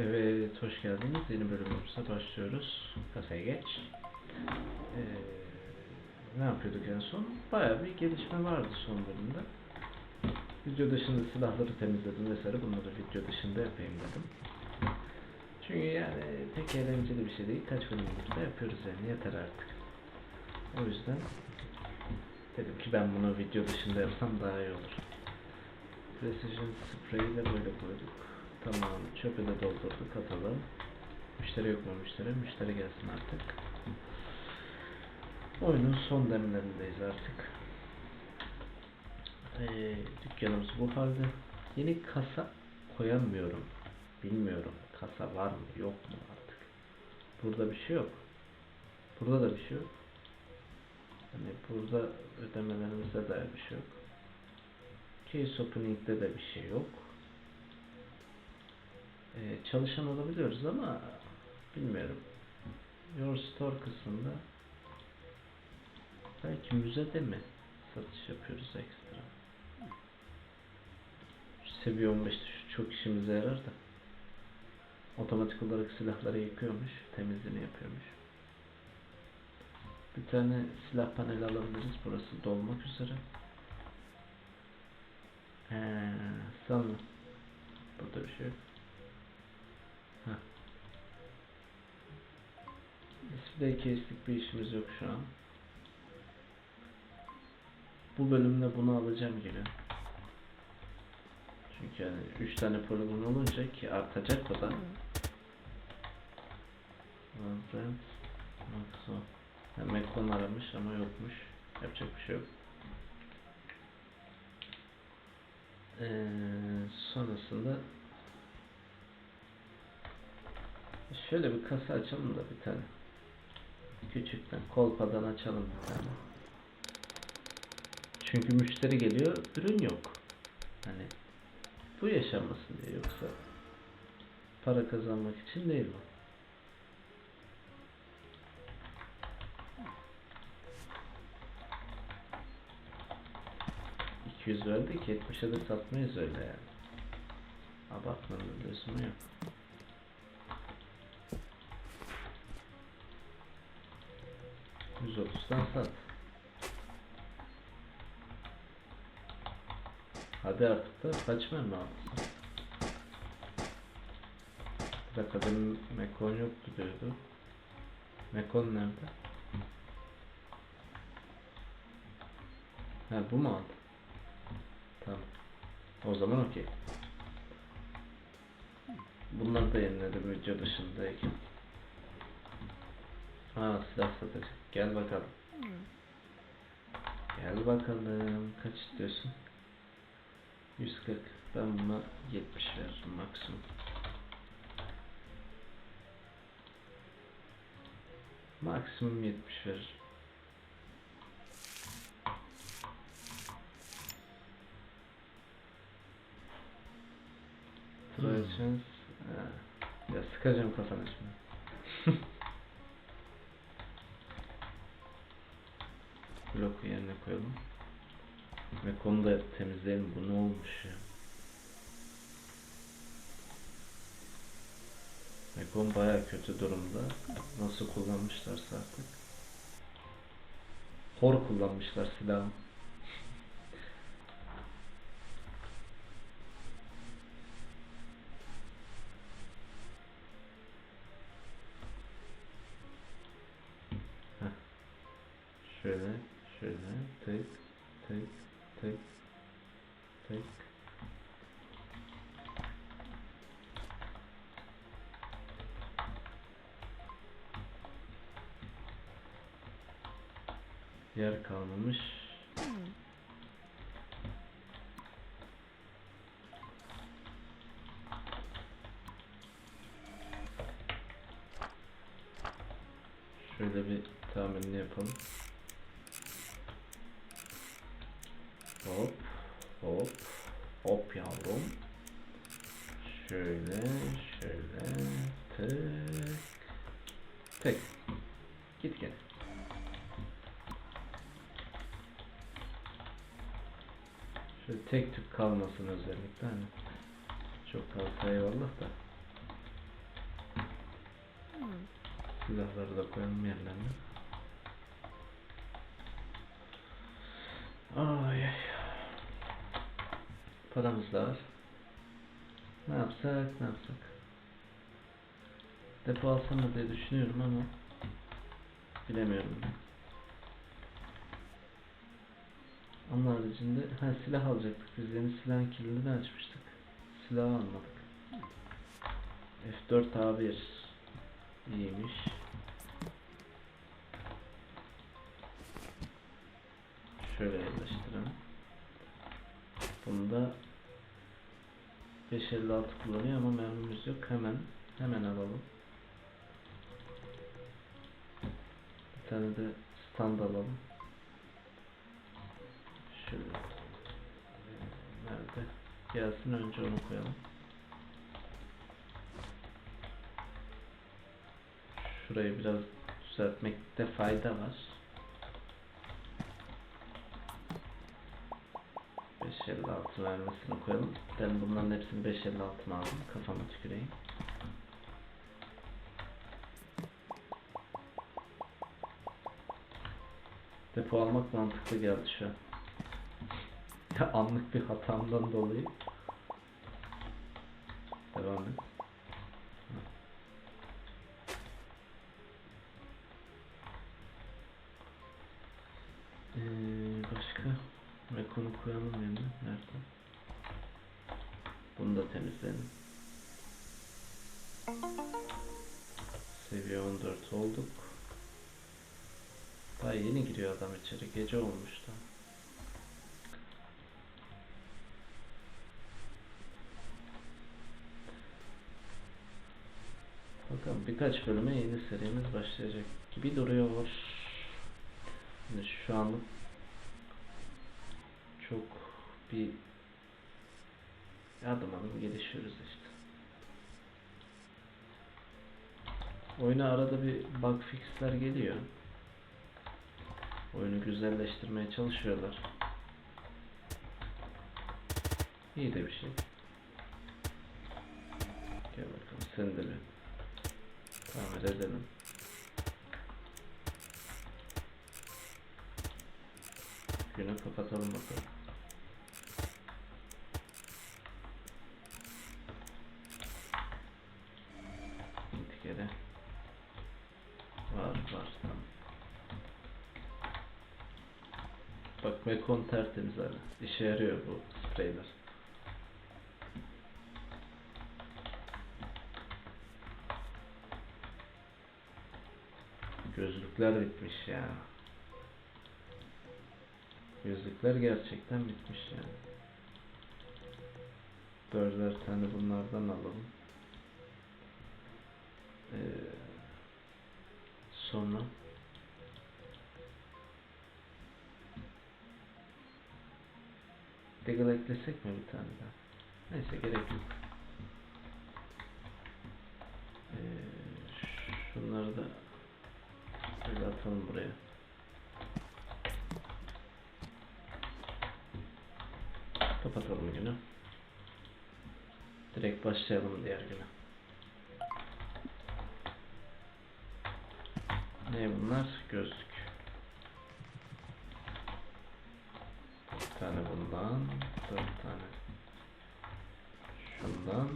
Evet, hoş geldiniz. Yeni bölümümüze başlıyoruz. Kafeye geç. Ee, ne yapıyorduk en son? Bayağı bir gelişme vardı son bölümde. Video dışında silahları temizledim vesaire. Bunları video dışında yapayım dedim. Çünkü yani pek eğlenceli bir şey değil. Kaç bölümdür de yapıyoruz yani. Yeter artık. O yüzden dedim ki ben bunu video dışında yapsam daha iyi olur. Precision Spray'i de böyle koyduk. Tamam, çöpe de doldurduk, atalım. Müşteri yok mu müşteri? Müşteri gelsin artık. Oyunun son demlerindeyiz artık. Ee, dükkanımız bu halde. Yeni kasa koyamıyorum. Bilmiyorum. Kasa var mı yok mu artık. Burada bir şey yok. Burada da bir şey yok. Hani burada ödemelerimize dair bir şey yok. Case opening'de de bir şey yok. Ee, çalışan olabiliyoruz ama bilmiyorum. Your Store kısmında belki müzede mi satış yapıyoruz ekstra? Seviye 15'te şu çok işimize yarar da. Otomatik olarak silahları yıkıyormuş, temizliğini yapıyormuş. Bir tane silah paneli alabiliriz. Burası dolmak üzere. He, sanırım. Burada bir şey yok. Display case'lik bir işimiz yok şu an. Bu bölümde bunu alacağım gibi. Çünkü yani 3 tane poligon olunca ki artacak o da. Brand Maxo. Ha, Macron aramış ama yokmuş. Yapacak bir şey yok. Ee, sonrasında şöyle bir kasa açalım da bir tane. Küçükten, kolpadan açalım bir tane. Çünkü müşteri geliyor, ürün yok. Hani bu yaşanmasın diye yoksa para kazanmak için değil bu. %200 verdik 70'e de satmayız öyle yani. Abartmanın lüzumu yok. Yüz otuzdan sat. Hadi artık da kaç mermi? Bir dakika Mekon yoktu diyordu. Mekon nerede? Ha bu mu aldı? Tamam. O zaman okey. Bunları da yeniledim video dışındayken. Ha silah satacak. Gel bakalım. Gel bakalım. Kaç istiyorsun? 140. Ben buna 70 veririm maksimum. Maksimum 70 veririm. Trojans. Ha. Ya sıkacağım kafana şimdi. Bloku yerine koyalım. Ve konu da temizleyelim. Bu ne olmuş ya? Mekon baya kötü durumda. Nasıl kullanmışlarsa artık. Hor kullanmışlar silahı. Yer kalmamış. Şöyle bir tahminini yapalım. Hop, hop, hop yavrum. Şöyle, şöyle, tık, olsun özellikle. Hani çok fazla eyvallah da. Silahları da koyalım yerlerine. Ay ay. Paramız da var. Ne yapsak ne yapsak. Depo alsam mı diye düşünüyorum ama bilemiyorum ben. Onun haricinde ha silah alacaktık biz yeni silahın kilidini açmıştık. Silah almadık. F4 A1 iyiymiş. Şöyle yerleştirelim. Bunda 556 kullanıyor ama mermimiz yok. Hemen hemen alalım. Bir tane de stand alalım. Şöyle. Nerede? Gelsin önce onu koyalım. Şurayı biraz düzeltmekte fayda var. 556 vermesini koyalım. Ben bunların hepsini 556 aldım. Kafama tüküreyim. Depo almak mantıklı geldi şu an. Anlık bir hatamdan dolayı. Devam et. Ee, başka Rekonu koyalım yerine. Nerede? Bunu da temizleyelim. Seviye 14 olduk. Daha yeni giriyor adam içeri. Gece olmuş da. Birkaç bölüme yeni serimiz başlayacak gibi duruyor. Yani şu anlık çok bir adım adım gelişiyoruz işte. Oyuna arada bir bug fixler geliyor. Oyunu güzelleştirmeye çalışıyorlar. İyi de bir şey. Gel bakalım sen de bir tamir edelim. Günü kapatalım bakalım. Bir kere var var tamam. Bak Mekon tertemiz hala. İşe yarıyor bu spreyler. Gözlükler bitmiş ya. Gözlükler gerçekten bitmiş yani. Dörder tane bunlardan alalım. Ee, sonra Deagle eklesek mi bir tane daha? Neyse gerek yok. Ee, şunları da böyle atalım buraya. Kapatalım günü. Direkt başlayalım diğer güne. Ne bunlar? Gözlük. Bir tane bundan, dört tane. Şundan.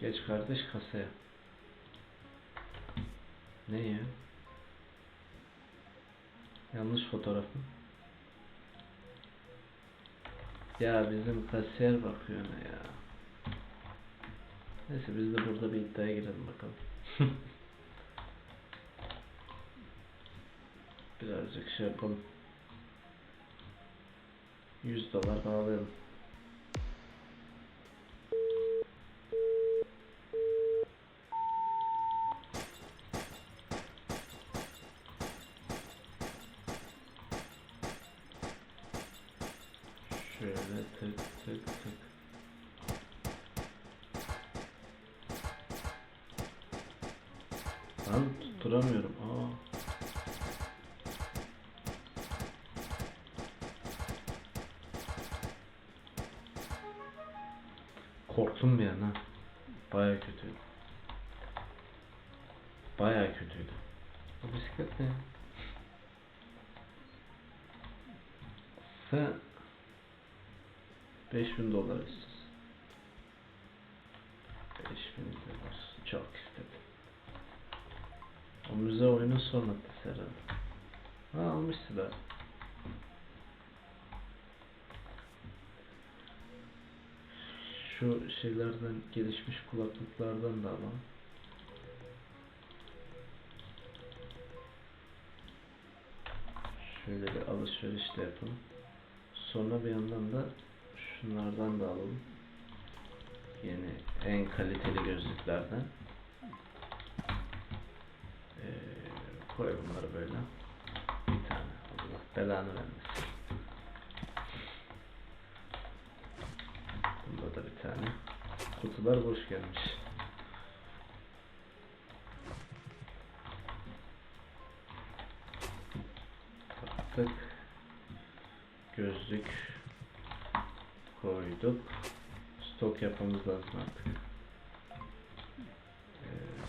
Geç kardeş kasaya. Ne ya? Yanlış fotoğraf mı? Ya bizim kasiyer bakıyor ne ya. Neyse biz de burada bir iddiaya girelim bakalım. Birazcık şey yapalım. 100 dolar bağlayalım. Korktum bir an ha. Baya kötü. Bayağı kötüydü. Bu bisiklet ne? Sen 5000 dolar istiyorsun. 5000 dolar. Çok istedim. O müze oyunu sonradı herhalde. Ha almış silah. Şu şeylerden gelişmiş kulaklıklardan da alalım. Şöyle bir alışveriş de yapalım. Sonra bir yandan da şunlardan da alalım. Yeni en kaliteli gözlüklerden. Ee, koy bunları böyle. Bir tane. Allah belanı vermesin. Bunda da bir tane. Kutular boş gelmiş. Taktık. Gözlük koyduk. Stok yapmamız lazım artık. Ee,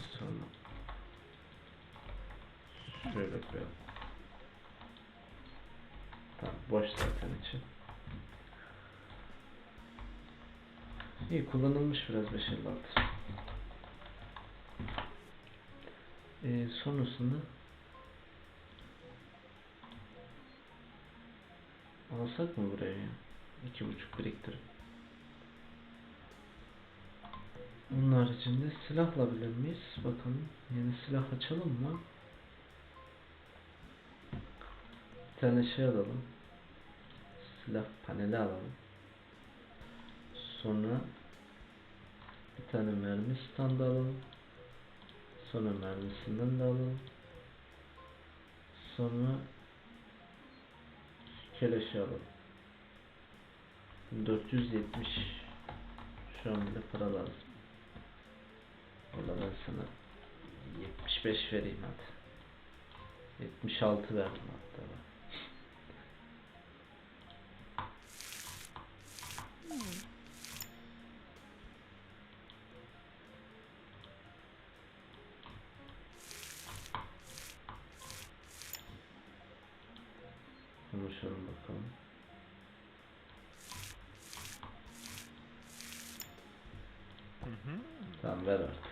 şöyle koyalım. Tamam boş zaten için. İyi kullanılmış biraz 556. Ee, sonrasında alsak mı buraya ya? İki buçuk biriktirip. Onun haricinde silah alabilir miyiz? Bakalım. Yeni silah açalım mı? Bir tane şey alalım. Silah paneli alalım. Sonra tane mermi standı alalım. Sonra mermisinden de alalım. Sonra keleşi alalım. 470 şu an bile para lazım. Valla ben sana 75 vereyim hadi. 76 verdim hatta ben. Konuşalım bakalım. Tamam ver artık.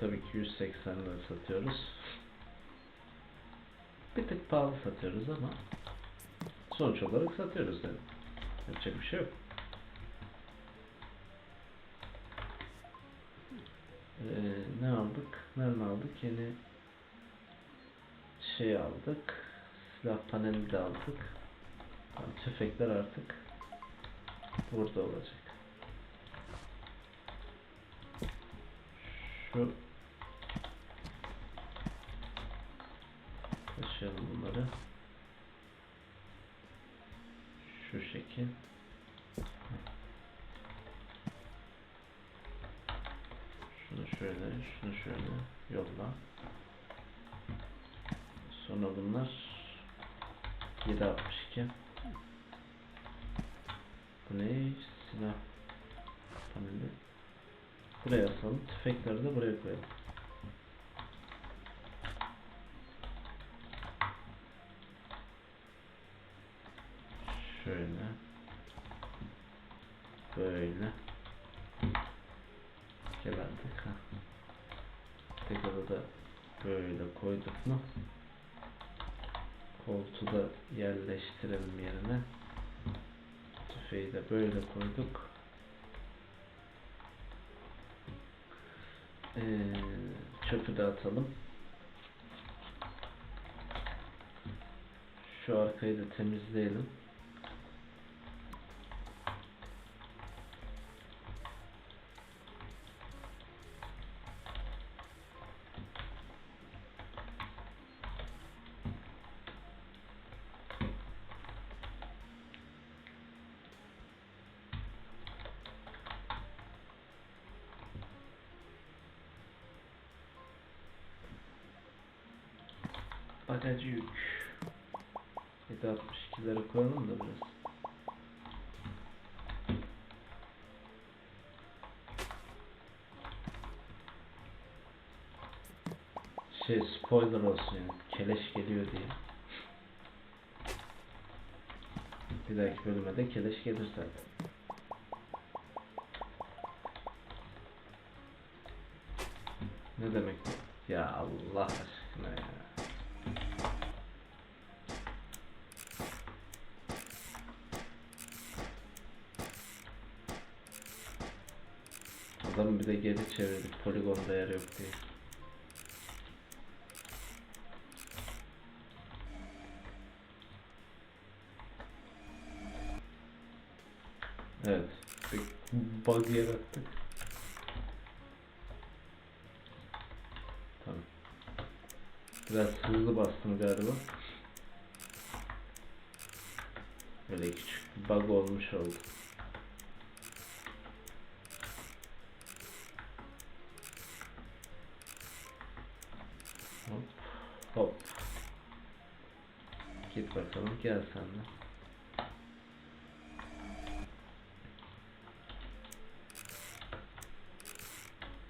Tabii ki 180 lira satıyoruz. Bir tık pahalı satıyoruz ama sonuç olarak satıyoruz dedim. Yapacak bir şey yok. Ee, ne aldık? Mermi aldık. Yeni şey aldık. Silah paneli de aldık. Tamam, tüfekler artık burada olacak. Şu taşıyalım bunları. Şu şekil. Şunu şöyle, şunu şöyle yolla. Sonra bunlar 762. Bu ne? Silah paneli. Buraya asalım. Tüfekleri de buraya koyalım. Şöyle. Böyle. Gel artık ha. Tek odada böyle koyduk mu? Koltuğu da yerleştirelim yerine. Tüfeği de böyle koyduk. Ee, çöpü de atalım. Şu arkayı da temizleyelim. adet yük 762'lere koyalım da biraz. Şey spoiler olsun yani. Keleş geliyor diye. Bir dahaki bölüme de keleş gelir zaten. Ne demek? Ya Allah aşkına ya. Çevirdik poligonda yer yok diye. Evet. Bir bug yarattık. Tamam. Biraz hızlı bastım galiba. Böyle küçük bir bug olmuş oldu. Hop. Hop. Git bakalım gel sen de.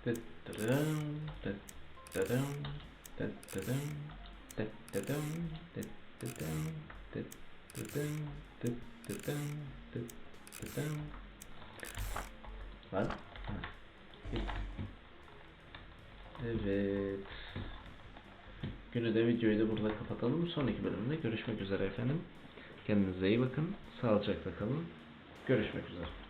Dıt dıdım, dıt dıdım, dıt dıdım, dıt dıdım, dıt dıdım, Günü de videoyu da burada kapatalım. Sonraki bölümde görüşmek üzere efendim. Kendinize iyi bakın. Sağlıcakla kalın. Görüşmek üzere.